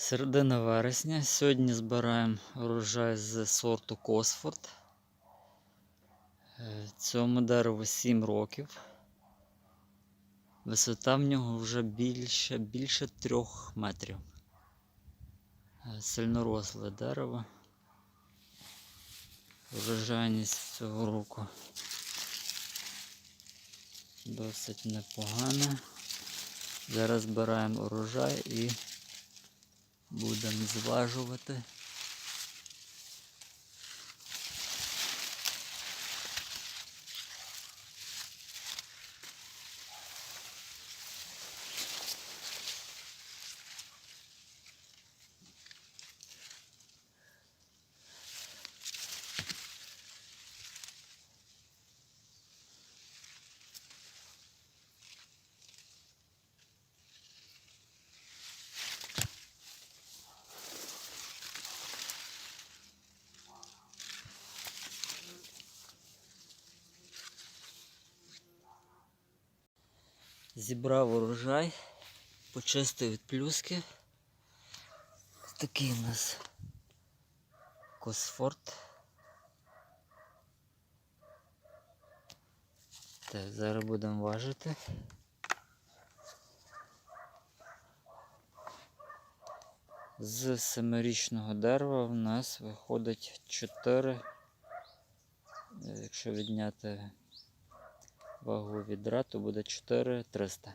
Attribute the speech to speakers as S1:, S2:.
S1: Середина вересня. Сьогодні збираємо урожай з сорту Косфорд. Е, Цьому дереву 7 років. Висота в нього вже більше, більше 3 метрів. Е, Сильноросле дерево. Урожайність цього року досить непогана. Зараз збираємо урожай і будемо зважувати. Зібрав урожай, почистив від плюски. Такий у нас Косфорд. Так, зараз будемо важити. З семирічного дерева в нас виходить 4, е, якщо відняти вагу відра, то буде 4300.